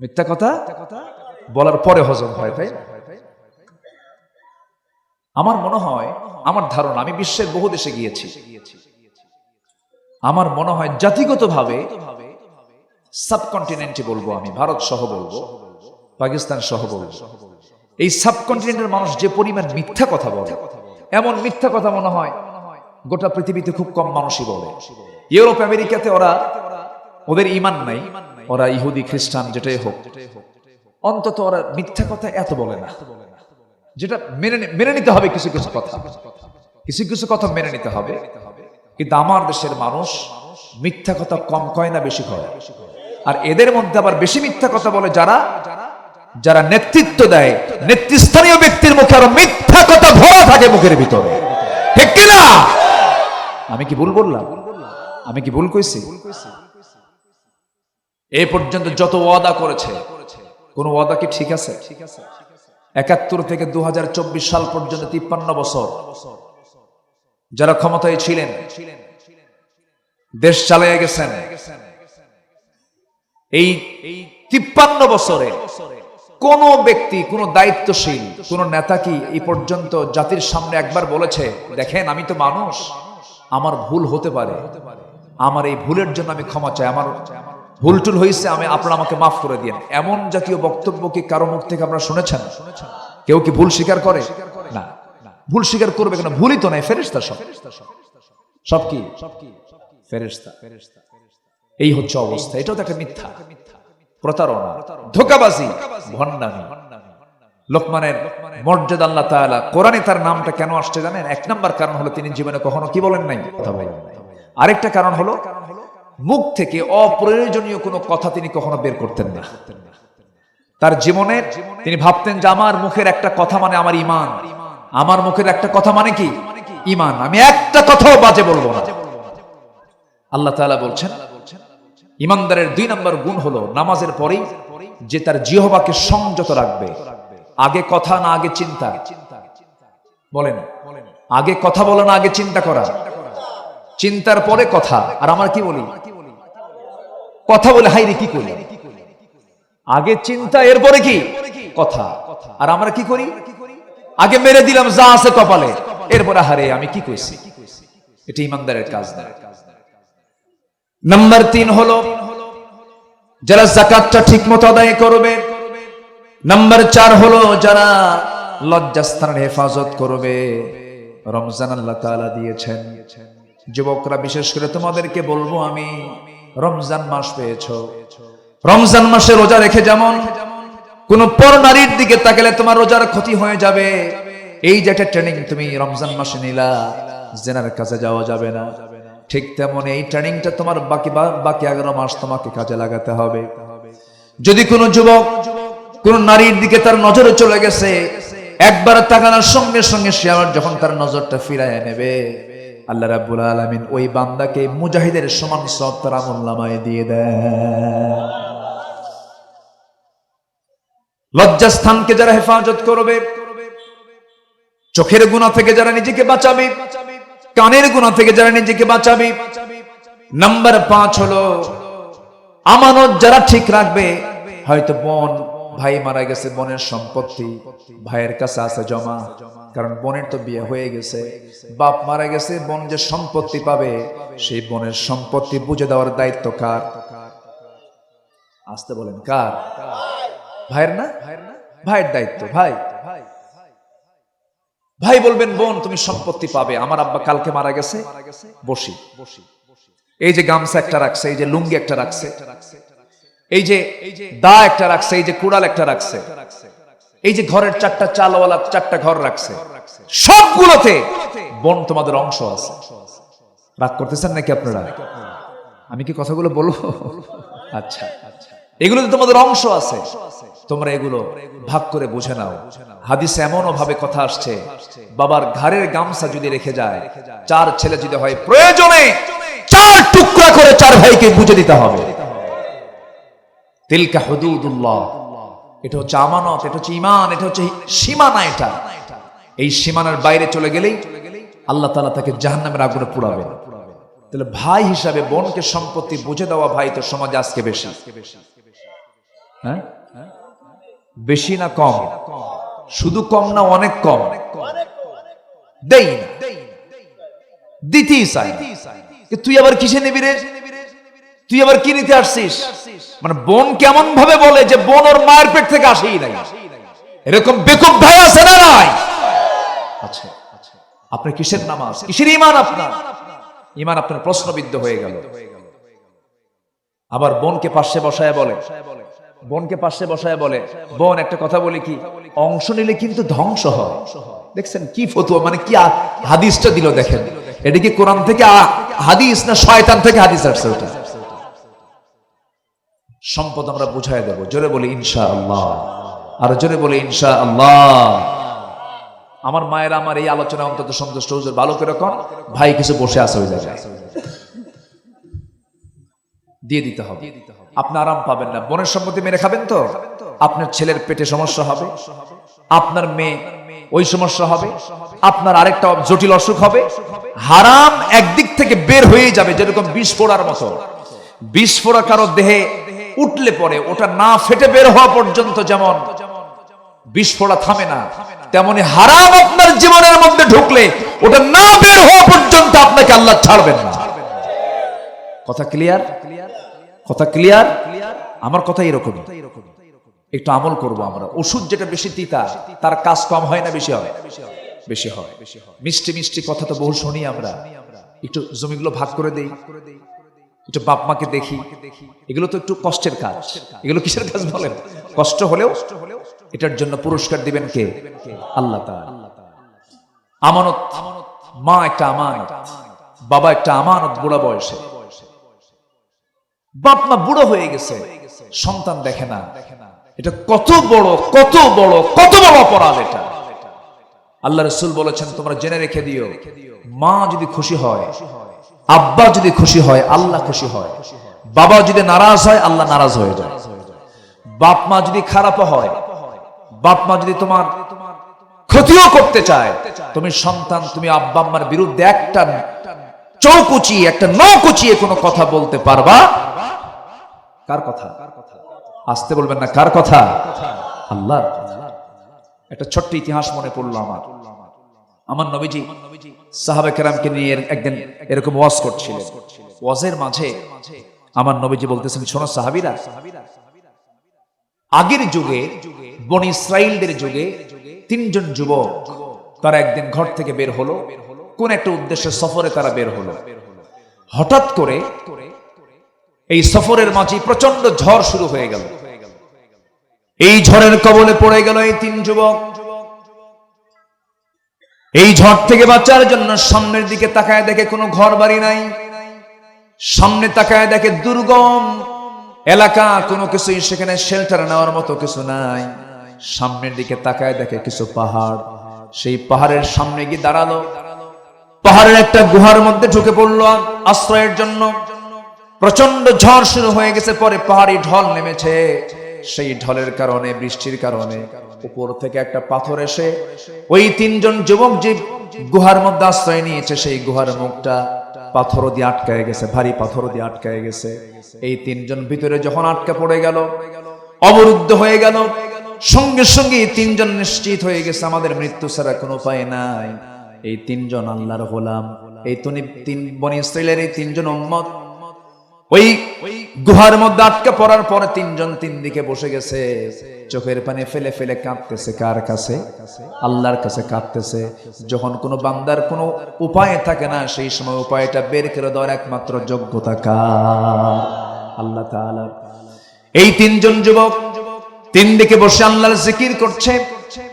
মিথ্যা কথা? বলার পরে হজম হয়, তাই আমার মনে হয়, আমার ধারণা, আমি বিশ্বের বহু দেশে গিয়েছি। আমার মনে হয় জাতিগতভাবে সাবকন্টিনেন্টে বলব আমি, ভারত সহ বলব, পাকিস্তান সহ বলব। এই সাবকন্টিনেন্টের মানুষ যে পরিমাণ মিথ্যা কথা বলে, এমন মিথ্যা কথা মনে হয় গোটা পৃথিবীতে খুব কম মানুষই বলে। ইউরোপ, আমেরিকাতে ওরা ওদের ইমান নাই। ওরা ইহুদি, খ্রিস্টান, যেটাই হোক। অন্তত ওরা মিথ্যা কথা এত বলে না। যেটা মেনে মেনে নিতে হবে কিছু কিছু কথা। কিছু কিছু কথা মেনে নিতে হবে। কিন্তু আমার দেশের মানুষ মিথ্যা কথা কম কয় না, বেশি কয়। আর এদের মধ্যে আবার বেশি মিথ্যা কথা বলে যারা যারা নেতৃত্ব দেয়, নেতৃস্থানীয় ব্যক্তির মুখে আরও মিথ্যা কথা ভরা থাকে মুখের ভিতরে। ঠিক কিনা? আমি কি ভুল বললাম? আমি কি ভুল কইছি? এ পর্যন্ত যত ওয়াদা করেছে, কোন ওয়াদা কি ঠিক আছে? একাত্তর থেকে দু সাল পর্যন্ত তিপ্পান্ন বছর যারা ক্ষমতায় ছিলেন, দেশ চালিয়ে গেছেন। এই তিপ্পান্ন বছরে কোন ব্যক্তি, কোন দায়িত্বশীল, কোন নেতা কি এই পর্যন্ত জাতির সামনে একবার বলেছে, দেখেন, আমি তো মানুষ, আমার ভুল হতে পারে। আমার এই ভুলের জন্য আমি ক্ষমা চাই, আমার ভুল টুল হয়েছে আমি আপনারা আমাকে মাফ করে দিন এমন জাতীয় বক্তব্য কি কারও মুখ থেকে আপনারা শুনেছেন? কেউ কি ভুল স্বীকার করে? না। ভুল স্বীকার করবে কেন? ভুলই তো নাই ফেরেস্তা সব। সব কি? এই হচ্ছে অবস্থা। এটাও তো একটা মিথ্যা। প্রতারণা। ধোকাবাজি। ভণ্ডামি। লোকমানের মর্যাদা আল্লাহ তাআলা কোরআনে তার নামটা কেন আসছে জানেন? এক নাম্বার কারণ হলো তিনি জীবনে কখনো কি বলেন নাই? কথা বলেন। আরেকটা কারণ হলো মুখ থেকে অপ্রয়োজনীয় কোনো কথা তিনি কখনো বের করতেন না। তার জীবনে তিনি ভাবতেন যে আমার মুখের একটা কথা মানে আমার ইমান। আমার মুখের একটা কথা মানে কি? ইমান। আমি একটা কথাও বাজে বলব না। আল্লাহ তাআলা বলছেন, ইমানদারের দুই নম্বর গুণ হলো নামাজের পরেই যে তার জিহবাকে সংযত রাখবে। আগে কথা না আগে চিন্তা। বলেন, আগে কথা বলা না আগে চিন্তা করা। চিন্তার পরে কথা। আর আমার কি বলি? কথা বলে হাই রে, কি করি? আগে চিন্তা, এরপরে কি? কথা। আর আমরা কি করি? আগে মেরে দিলাম, যা আছে কপালে। এরপরে হারে আমি কি কইছি? এটা ইমানদারের কাজ না। নাম্বার তিন হলো, যারা জাকাতটা ঠিক মতো আদায় করবে। নাম্বার চার হলো, যারা লজ্জাস্থানের হেফাজত করবে। রমজান আল্লাহ তাআলা দিয়েছেন। যুবকরা, বিশেষ করে তোমাদেরকে বলব আমি রমজান মাস পেয়েছ। রমজান মাসে রোজা রেখে যেমন কোন পর নারীর দিকে তাকালে তোমার রোজার ক্ষতি হয়ে যাবে। এই যে একটা ট্রেনিং তুমি রমজান মাসে নিলা, জেনার কাছে যাওয়া যাবে না। ঠিক তেমন এই ট্রেনিংটা তোমার বাকি বাকি এগারো মাস তোমাকে কাজে লাগাতে হবে। যদি কোনো যুবক, কোন নারীর দিকে তার নজরে চলে গেছে, একবার তাকানোর সঙ্গে সঙ্গে সে আবার যখন তার নজরটা ফিরায় নেবে। আল্লাহ রাব্বুল আলামিন ওই বান্দাকে মুজাহিদের সমান সব তার দিয়ে দেয় লজ্জাস্থানকে যারা হেফাজত করবে, চোখের গুণা থেকে যারা নিজেকে বাঁচাবে, কানের গুণা থেকে যারা নিজেকে বাঁচাবে। নাম্বার পাঁচ হলো, আমানত যারা ঠিক রাখবে, হয়তো বোন ভাই মারা গেছে, বোনের সম্পত্তি ভাইয়ের কাছে আছে জমা। কারণ বোনের তো বিয়ে হয়ে গেছে। বাপ মারা গেছে, বোন যে সম্পত্তি পাবে, সেই বোনের সম্পত্তি বুঝে দেওয়ার দায়িত্ব কার? আসতে বলেন, কার? ভাইয়ের না? ভাইয়ের দায়িত্ব, ভাই। ভাই বলবেন, বোন, তুমি সম্পত্তি পাবে। আমার আব্বা কালকে মারা গেছে বসি বসি। এই যে গামছা একটা রাখছে, এই যে লুঙ্গি একটা রাখছে এই যে দা একটা রাখছে, এই যে কুড়াল একটা রাখছে, এই যে ঘরের চারটা চালওয়ালা চারটা ঘর রাখছে, সবগুলোতে বোন তোমাদের অংশ আছে। রাগ করতেছেন নাকি আপনারা? আমি কি কথাগুলো বলব? আচ্ছা এগুলোতে তোমাদের অংশ আছে। তোমরা এগুলো ভাগ করে বুঝে নাও। হাদিসে এমনও ভাবে কথা আসছে, বাবার ঘাড়ের গামছা যদি রেখে যায়, চার ছেলে যদি হয়, প্রয়োজনে চার টুকরা করে চার ভাইকে বুঝে দিতে হবে। তিলকা হুদুদুল্লাহ। এটা হচ্ছে আমানত, এটা হচ্ছে ইমান এটা হচ্ছে সীমানা এটা। এই সীমানার বাইরে চলে গেলেই আল্লাহ তাআলা তাকে জাহান্নামের আগুনে পুড়াবে তাহলে ভাই হিসাবে বোনকে সম্পত্তি বুঝে দেওয়া ভাই তো সমাজে আজকে বেশি। হ্যাঁ? বেশি না কম? শুধু কম না অনেক কম? দেই না। দিতেই চাই তুই আবার কিসে নিবি রে? তুই আবার কি নিতে আসছিস? মানে বোন কেমন ভাবে বলে যে বোন ওর মায়ের পেট থেকে আসেই নাই? এরকম বেকুব ভাই আছে না নাই? আচ্ছা আপনার কিসের নামাজ? কিসের ইমান আপনার? ইমান আপনার প্রশ্নবিদ্ধ হয়ে গেল। আবার বোনকে পাশে বসায় বলে। বোনকে পাশে বসায় বলে, বোন, একটা কথা বলি কি? অংশ নিলে কিন্তু ধ্বংস হয়। দেখছেন কি ফতুয়া মানে কি হাদিসটা দিল দেখেন? এটা কি কোরআন থেকে হাদিস না শয়তান থেকে হাদিস আসছে ওটা? সম্পদ আমরা বুঝাই দেব। জোরে বলি ইনশা আল্লাহ আর জোরে বলি ইনশা আল্লাহ আমার মায়ের আমার এই আলোচনা অন্তত সন্তুষ্ট, হুজুর, ভালো করে কন। ভাই কিছু বসে আছে ওই জায়গায়। দিয়ে দিতে হবে। আপনি আরাম পাবেন না। বোনের সম্পত্তি মেরে খাবেন তো? আপনার ছেলের পেটে সমস্যা হবে। আপনার মেয়ে ওই সমস্যা হবে। আপনার আরেকটা জটিল অসুখ হবে। হারাম একদিক থেকে বের হয়ে যাবে, যেরকম বিষ মতো। বিষ ফোড়া কারও দেহে উঠলে পরে, ওটা না ফেটে বের হওয়া পর্যন্ত যেমন বিস্ফোরা থামে না, তেমনি হারাম আপনার জীবনের মধ্যে ঢুকলে ওটা না বের হওয়া পর্যন্ত আপনাকে আল্লাহ ছাড়বেন না। কথা ক্লিয়ার কথা ক্লিয়ার আমার কথা এরকম একটু আমল করব আমরা। ওষুধ যেটা বেশি তিতা, তার কাজ কম হয় না বেশি হয়? বেশি হয়। মিষ্টি মিষ্টি কথা তো বহু শুনি আমরা। একটু জমিগুলো ভাগ করে দেই। একটু বাপ মাকে দেখি। এগুলো তো একটু কষ্টের কাজ। এগুলো কিসের কাজ বলেন? কষ্ট হলেও এটার জন্য পুরস্কার দিবেন কে? আল্লাহ আমানত, মা একটা আমানত, বাবা একটা আমানত বুড়া বয়সে। বাপ মা বুড়ো হয়ে গেছে, সন্তান দেখে না। এটা কত বড় কত বড় কত বড় অপরাধ এটা। আল্লাহ রসুল বলেছেন, তোমরা জেনে রেখে দিও, মা যদি খুশি হয় আব্বা যদি খুশি হয়, আল্লাহ খুশি হয়। বাবা যদি নারাজ হয়, আল্লাহ নারাজ হয়ে যায়। বাপ মা যদি খারাপ হয়, বাপ মা যদি তোমার ক্ষতিও করতে চায়, তুমি সন্তান, তুমি আব্বা আম্মার বিরুদ্ধে একটা চৌকুচি, একটা নকুচিয়ে কোনো কথা বলতে পারবা? কার কথা? আসতে বলবেন না, কার কথা? আল্লাহ একটা ছোট্ট ইতিহাস মনে পড়ল আমার। আমার নবীজি সাহাবে কেরামকে নিয়ে একদিন এরকম ওয়াজ করছিলেন। ওয়াজের মাঝে আমার নবীজি বলতেছেন, শোনো সাহাবিরা, আগের যুগে, বনি ইসরাইলদের যুগে তিনজন যুবক, তারা একদিন ঘর থেকে বের হলো, কোন একটা উদ্দেশ্যে সফরে তারা বের হলো। হঠাৎ করে এই সফরের মাঝে প্রচণ্ড ঝড় শুরু হয়ে গেল। এই ঝড়ের কবলে পড়ে গেল এই তিন যুবক। এই ঝড় থেকে বাঁচার জন্য সামনের দিকে তাকায় দেখে কোনো ঘর বাড়ি নাই। সামনে তাকায় দেখে দুর্গম এলাকা, কোনো কিছুই সেখানে শেল্টার নেওয়ার মতো কিছু নাই। সামনের দিকে তাকায় দেখে কিছু পাহাড়। সেই পাহাড়ের সামনে গিয়ে দাঁড়াল। পাহাড়ের একটা গুহার মধ্যে ঢুকে পড়ল আশ্রয়ের জন্য। প্রচণ্ড ঝড় শুরু হয়ে গেছে, পরে পাহাড়ি ঢল নেমেছে। সেই ঢলের কারণে, বৃষ্টির কারণে। উপর থেকে একটা পাথর এসে ওই তিনজন যুবক যে গুহার মধ্যে আশ্রয় নিয়েছে, সেই গুহার মুখটা পাথর দিয়ে আটকায় গেছে, ভারী পাথর দিয়ে আটকায় গেছে। এই তিনজন ভিতরে যখন আটকা পড়ে গেল, অবরুদ্ধ হয়ে গেল, সঙ্গে সঙ্গে তিনজন নিশ্চিত হয়ে গেছে, আমাদের মৃত্যু ছাড়া কোনো উপায় নাই। এই তিনজন আল্লাহর গোলাম। এই তনি তিন বনি ইসরাইলের এই তিনজন উম্মত ওই গুহার মধ্যে আটকে পড়ার পরে তিনজন তিন দিকে বসে গেছে। চোখের পানি ফেলে ফেলে কাঁদতেছে। কার কাছে? আল্লাহর কাছে কাঁদতেছে। যখন কোনো বান্দার কোনো উপায় থাকে না, সেই সময় উপায়টা বের করে দেওয়ার একমাত্র যোগ্যতা কার? আল্লাহ এই তিনজন যুবক তিন দিকে বসে আল্লাহর জিকির করছে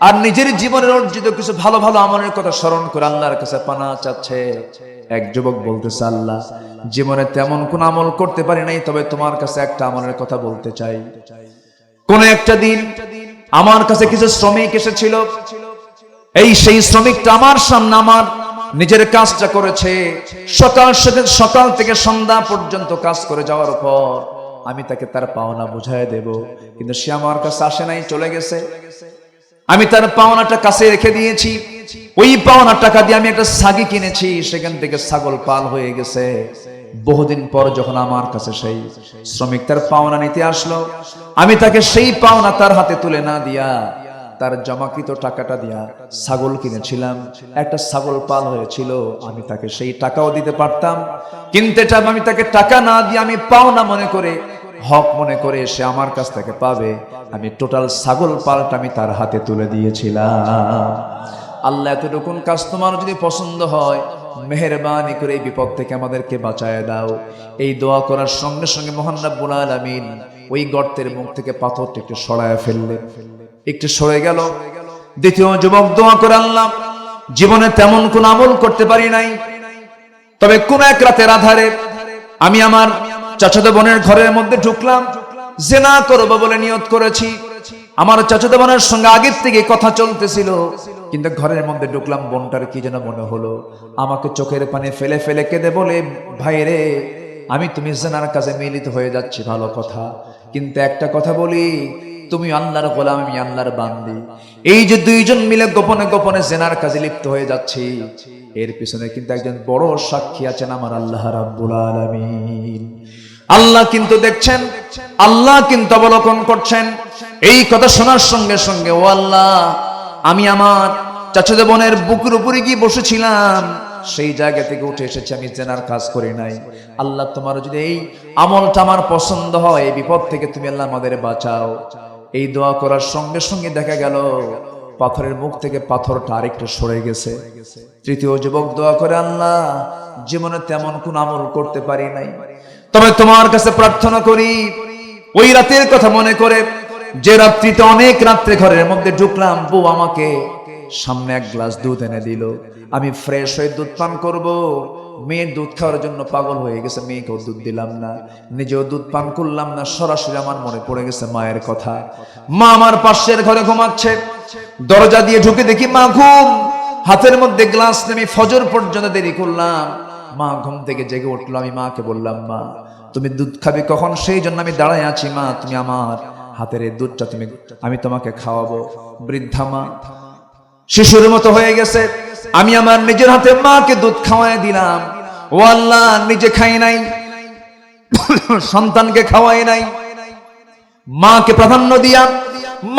আর নিজের জীবনের অর্জিত কিছু ভালো ভালো আমলের কথা স্মরণ করে আল্লাহর কাছে পানা চাচ্ছে। এক যুবক বলতেছে, আল্লাহ, জীবনে তেমন কোন আমল করতে পারি নাই, তবে তোমার কাছে একটা আমলের কথা বলতে চাই। কোন একটা দিন আমার কাছে কিছু শ্রমিক এসেছিল। এই সেই শ্রমিকটা আমার সামনে আমার নিজের কাজটা করেছে। সকাল সকাল সকাল থেকে সন্ধ্যা পর্যন্ত কাজ করে যাওয়ার পর আমি তাকে তার পাওনা বুঝায় দেব। কিন্তু সে আমার কাছে আসে নাই, চলে গেছে। আমি তার পাওনাটা কাছে রেখে দিয়েছি। ওই পাওনা টাকা দিয়ে আমি একটা ছাগি কিনেছি, সেখান থেকে ছাগল পাল হয়ে গেছে। বহুদিন পর যখন আমার কাছে সেই শ্রমিক তার পাওনা নিতে আসলো, আমি তাকে সেই পাওনা তার হাতে তুলে না দিয়া তার জমাকৃত টাকাটা দিয়া ছাগল কিনেছিলাম। একটা ছাগল পাল হয়েছিল, আমি তাকে সেই টাকাও দিতে পারতাম। কিন্তু আমি তাকে টাকা না দিয়ে আমি পাওনা মনে করে হক মনে করে সে আমার কাছ থেকে পাবে। আমি টোটাল ছাগল পালটা আমি তার হাতে তুলে দিয়েছিলাম। আল্লাহ এতটুকুন কাজ তোমার যদি পছন্দ হয়, মেহরবানি করে এই বিপদ থেকে আমাদেরকে বাঁচায় দাও। এই দোয়া করার সঙ্গে সঙ্গে মহান রাব্বুল ওই গর্তের মুখ থেকে পাথরটা একটু সরায় ফেললেন একটু সরে গেল। দ্বিতীয় যুবক, দোয়া করে আল্লাহ, জীবনে তেমন কোন আমল করতে পারি নাই। তবে কোন এক রাতের আধারে আমি আমার চাচাতো বোনের ঘরের মধ্যে ঢুকলাম। জেনা করব বলে নিয়ত করেছি। আমার চাচাতো বোনের সঙ্গে আগের থেকে কথা চলতেছিল। কিন্তু ঘরের মধ্যে ঢুকলাম, বোনটার কি যেন মনে হলো। আমাকে চোখের পানি ফেলে ফেলে কেঁদে বলে, ভাই রে, আমি তুমি জেনার কাজে মিলিত হয়ে যাচ্ছি, ভালো কথা। কিন্তু একটা কথা বলি, তুমি আল্লাহর গোলাম, আমি আল্লাহর বান্দি। এই যে দুইজন মিলে গোপনে গোপনে জেনার কাজে লিপ্ত হয়ে যাচ্ছি। এর পিছনে কিন্তু একজন বড় সাক্ষী আছেন আমার আল্লাহ রাব্বুল আলামিন। আল্লাহ কিন্তু দেখছেন, আল্লাহ কিন্তু অবলোকন করছেন। এই কথা শোনার সঙ্গে সঙ্গে, ও আল্লাহ, আমি আমার চাচাদে বোনের বুকের উপরে গিয়ে বসেছিলাম। সেই জায়গা থেকে উঠে এসেছি, আমি জেনার কাজ করি নাই। আল্লাহ তোমার যদি এই আমলটা আমার পছন্দ হয়, এই বিপদ থেকে তুমি আল্লাহ আমাদের বাঁচাও। এই দোয়া করার সঙ্গে সঙ্গে দেখা গেল পাথরের মুখ থেকে পাথরটা আরেকটু সরে গেছে। তৃতীয় যুবক, দোয়া করে আল্লাহ, জীবনে তেমন কোন আমল করতে পারি নাই। তবে তোমার কাছে প্রার্থনা করি, ওই রাতের কথা মনে করে, যে রাত্রিতে অনেক রাত্রে ঘরের মধ্যে ঢুকলাম, বউ আমাকে সামনে এক গ্লাস দুধ এনে দিল। আমি ফ্রেশ হয়ে দুধ পান করব। মেয়ের দুধ খাওয়ার জন্য পাগল হয়ে গেছে, মেয়েকেও দুধ দিলাম না। নিজেও দুধ পান করলাম না, সরাসরি আমার মনে পড়ে গেছে মায়ের কথা। মা আমার পাশের ঘরে ঘুমাচ্ছে। দরজা দিয়ে ঢুকে দেখি মা ঘুম। হাতের মধ্যে গ্লাস নেমে ফজর পর্যন্ত দেরি করলাম। মা ঘুম থেকে জেগে উঠল। আমি মাকে বললাম, মা, তুমি দুধ খাবে কখন? সেই জন্য আমি দাঁড়ায় আছি, মা। তুমি আমার হাতের এই দুধটা তুমি, আমি তোমাকে খাওয়াবো। বৃদ্ধা মা শিশুর মতো হয়ে গেছে। আমি আমার নিজের হাতে মাকে দুধ খাওয়াই দিলাম। ও আল্লাহ, নিজে খাই নাই। সন্তানকে খাওয়াই নাই। মাকে প্রাধান্য দিয়া,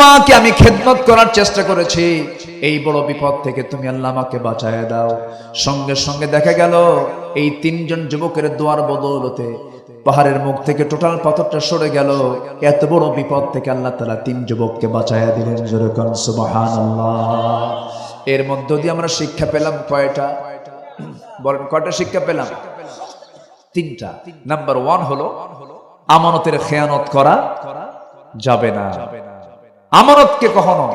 মাকে আমি খেদমত করার চেষ্টা করেছি। এই বড় বিপদ থেকে তুমি আল্লাহ আমাকে বাঁচায় দাও। সঙ্গে সঙ্গে দেখা গেল, এই তিনজন যুবকের দোয়ার বদৌলতে পাহাড়ের মুখ থেকে টোটাল পাথরটা সরে গেল। এত বড় বিপদ থেকে আল্লাহ তালা তিন যুবককে বাঁচাইয়া দিলেন যেরকম সুবাহান এর মধ্য দিয়ে আমরা শিক্ষা পেলাম কয়টা? বলেন, কয়টা শিক্ষা পেলাম? তিনটা। নাম্বার ওয়ান হলো, আমানতের খেয়ানত করা যাবে না। আমানতকে কখনো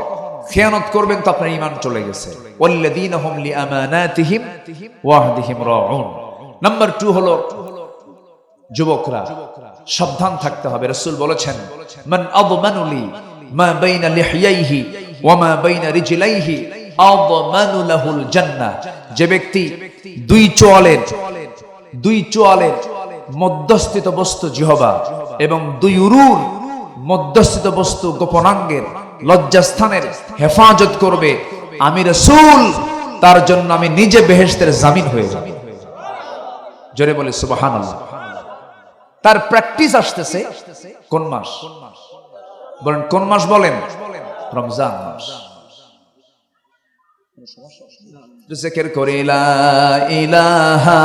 খেয়ানত করবেন তো আপনার ইমান চলে গেছে। নাম্বার 2 হলো যুবকরা, সাবধান থাকতে হবে। রাসূল বলেছেন যে ব্যক্তি দুই চোয়ালের দুই চোয়ালের মধ্যস্থিত বস্তু জিহবা এবং দুই উরুর মধ্যস্থিত বস্তু গোপনাঙ্গের লজ্জাস্থানের হেফাজত করবে, আমি রসুল, তার জন্য আমি নিজে বেহেস্তের জামিন হয়ে যাব। জোরে বলে সুবাহান তার প্র্যাকটিস আসতেছে কোন মাস? বলেন, কোন মাস বলেন? রমজান মাস। জিকির করি ইলাহা।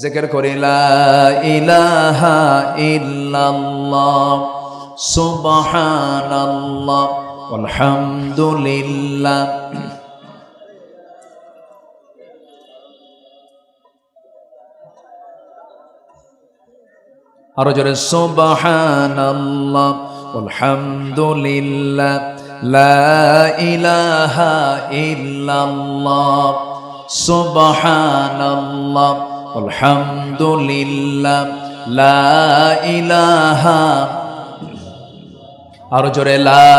জিকির করি, লা ইলাহা ইল্লাল্লাহ। সুবহানাল্লাহ আলহামদুলিল্লাহ আরও জোরে সুবহানাল্লাহ আলহামদুলিল্লাহ লা ইলাহা ইল্লাল্লাহ সুবহানাল্লাহ আলহামদুলিল্লাহ লা ইলাহা আরও জোরে, লা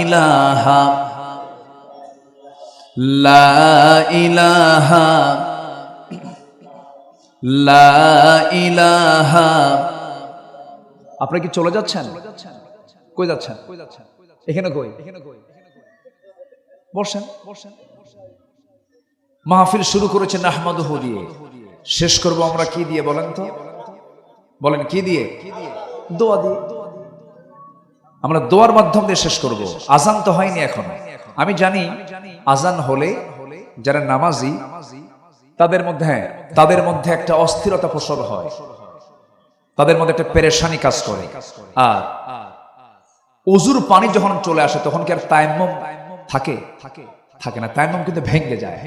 ইলাহা, লা আপনি কি চলে যাচ্ছেন? কই যাচ্ছেন? এখানে কই? বসেন। মাহফিল শুরু করেছেন আহমদহু দিয়ে। শেষ করব আমরা কি দিয়ে বলেন তো? বলেন কি দিয়ে? দোয়া দিয়ে। আমরা দোয়ার মাধ্যম দিয়ে শেষ করব। আজান তো হয়নি এখন। আমি জানি আজান হলে যারা নামাজি তাদের মধ্যে হ্যাঁ, তাদের মধ্যে একটা অস্থিরতা প্রসব হয়। তাদের মধ্যে একটা পেরেশানি কাজ করে। আর অজুর পানি যখন চলে আসে তখন কি আর তায়াম্মম থাকে? থাকে না। তায়াম্মম কিন্তু ভেঙে যায়।